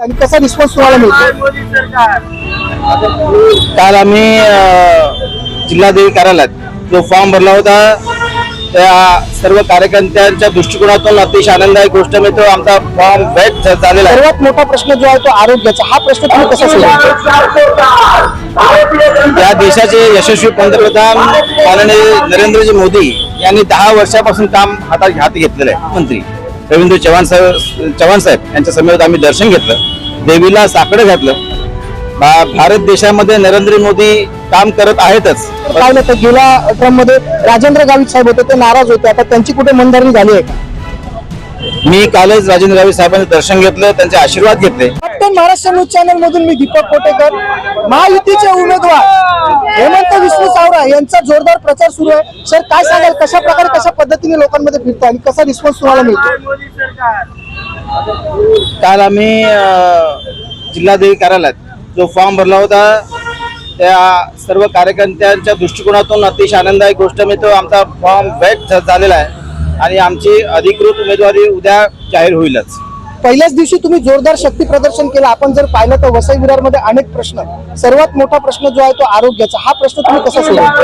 आणि कसा रिस्पॉन्स तुम्हाला मिळतो काल आम्ही जिल्हाधिकारी कार्यालयात जो फॉर्म भरला होता त्या सर्व कार्यकर्त्यांच्या दृष्टिकोनातून अतिशय आनंददायक गोष्ट मिळतो आमचा फॉर्म वेट झालेला सर्वात मोठा प्रश्न जो आहे तो आरोग्याचा. हा प्रश्न तुम्ही कसा सोडवता? या देशाचे यशस्वी पंतप्रधान माननीय नरेंद्रजी मोदी यांनी दहा वर्षापासून काम हातात हाती घेतलेलं आहे. मंत्री. रवींद्र चव्हाण साहेब चव्हाण साहेब यांच्या समेत आम्ही दर्शन घेतलं. देवीला साकडं घातलं. भारत देशामध्ये नरेंद्र मोदी काम करत आहेतच. पाहिलं तर गेल्या ट्रममध्ये राजेंद्र गावित साहेब होते ते नाराज होते. आता त्यांची कुठे मनधरणी झाली आहे का? मी कालच राजेंद्र गावी साहेबांचं दर्शन घेतलं त्यांचे आशीर्वाद घेतले. कॅप्टन महाराष्ट्र न्यूज चॅनल मधून मी दीपक कोटेकर महायुतीचे उमेदवार हेमंत विष्णू सावरा यांचा जोरदार प्रचार सुरू आहे. सर काय सांगाल? कशा प्रकारे कशा पद्धतीने लोकांमध्ये फिरताय आणि कसा रिस्पॉन्स तुम्हाला मिळतो? काल आम्ही जिल्हाधिकारी कार्यालयात जो फॉर्म भरला होता त्या सर्व कार्यकर्त्यांच्या दृष्टिकोनातून अतिशय आनंददायक गोष्ट मिळतो. आमचा फॉर्म वेट झालेला आहे. आणि आमची अधिकृत उमेदवारी उद्या जाहीर होईलच. पहिल्याच दिवशी तुम्ही जोरदार शक्ती प्रदर्शन केलं. आपण जर पाहिलं तर वसई विरारमध्ये अनेक प्रश्न. सर्वात मोठा प्रश्न जो आहे तो आरोग्याचा. हा प्रश्न तुम्ही कसा सोडवता?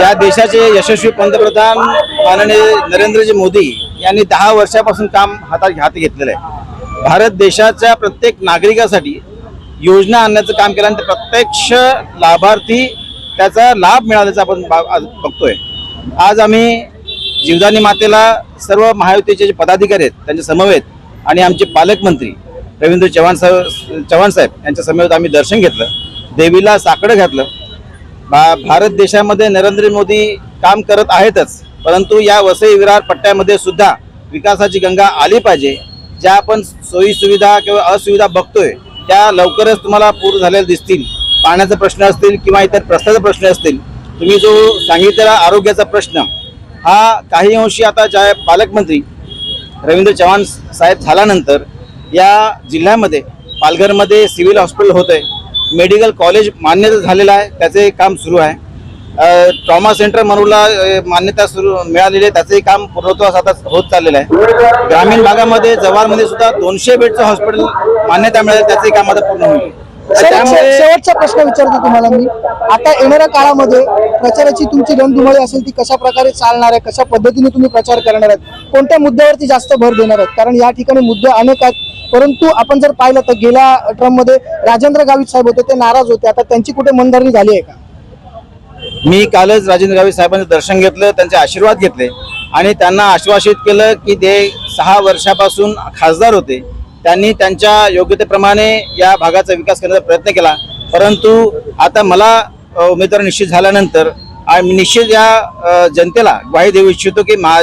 या देशाचे यशस्वी पंतप्रधान माननीय नरेंद्रजी मोदी यांनी दहा वर्षापासून काम हातात हाती घेतलेलं आहे. भारत देशाच्या प्रत्येक नागरिकासाठी योजना आणण्याचं काम केल्यानंतर प्रत्यक्ष लाभार्थी त्याचा लाभ मिळाल्याचा आपण बघतोय. आज आम्ही जीवदानी मातेला सर्व महायुतीचे जे पदाधिकारी आहेत त्यांच्या समवेत आणि आमचे पालकमंत्री रवींद्र चव्हाण साहेब चव्हाण साहेब यांच्या समवेत आम्ही दर्शन घेतलं देवीला साकडं घातलं. भा- भारत देशामध्ये नरेंद्र मोदी काम करत आहेतच परंतु या वसई विरार पट्ट्यामध्ये सुद्धा विकासाची गंगा आली पाहिजे. ज्या आपण सोयीसुविधा किंवा असुविधा बघतोय त्या लवकरच तुम्हाला पूर्ण झालेल्या दिसतील. पाण्याचा प्रश्न असतील किंवा इतर प्रश्नाचे प्रश्न असतील तुम्ही जो सांगितलेला आरोग्याचा प्रश्न हा काही अंशी आता ज्या पालकमंत्री रवींद्र चव्हाण साहेब झाल्यानंतर या जिल्ह्यामध्ये पालघरमध्ये सिव्हिल हॉस्पिटल होत आहे मेडिकल कॉलेज मान्यता झालेलं आहे त्याचे काम सुरू आहे. ट्रॉमा सेंटर मनूला मान्यता सुरू मिळालेली आहे त्याचंही काम पूर्णत्वास आता होत चाललेलं आहे. ग्रामीण भागामध्ये जव्हारमध्ये सुद्धा दोनशे बेडचं हॉस्पिटल मान्यता मिळाली त्याचंही काम आता पूर्ण होईल. शेवटचा प्रश्न विचारतो तुम्हाला मी. आता येणाऱ्या काळामध्ये प्रचाराची तुमची रणधुमाळी असेल ती कशा प्रकारे चालणार आहे कशा पद्धतीने तुम्ही प्रचार करणार आहेत कोणत्या मुद्द्यावरती जास्त भर देणार आहेत? कारण या ठिकाणी मुद्दे अनेक आहेत. परंतु आपण जर पाहिलं तर गेल्या ट्रममध्ये राजेंद्र गावित साहेब होते ते नाराज होते. आता त्यांची कुठे मनधरणी झाली आहे का? मी कालच राजेंद्र गावी साहेबांचं दर्शन घेतलं त्यांचे आशीर्वाद घेतले आणि त्यांना आश्वासित केलं की ते सहा वर्षापासून खासदार होते. त्यांनी त्यांच्या योग्यतेप्रमाणे या भागाचा विकास करण्याचा प्रयत्न केला. परंतु आता मला उमेदवार निश्चित झाल्यानंतर निश्चित या जनतेला ग्वाही देऊ इच्छितो की मा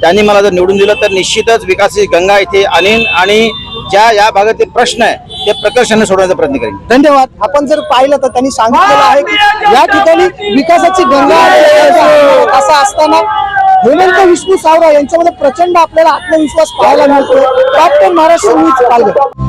त्यांनी मला जर निवडून दिलं तर निश्चितच विकासाची गंगा इथे आणीन आणि ज्या या भागाचे प्रश्न आहे ते प्रकर्षाने सोडवण्याचा प्रयत्न करेन. धन्यवाद. आपण जर पाहिलं तर त्यांनी सांगितलेलं आहे की या ठिकाणी विकासाची गंगा. असं असताना हेमंत विष्णू सावरा यांच्यामध्ये प्रचंड आपल्याला आत्मविश्वास पाहायला मिळतो. Captain Maharashtra news Palghar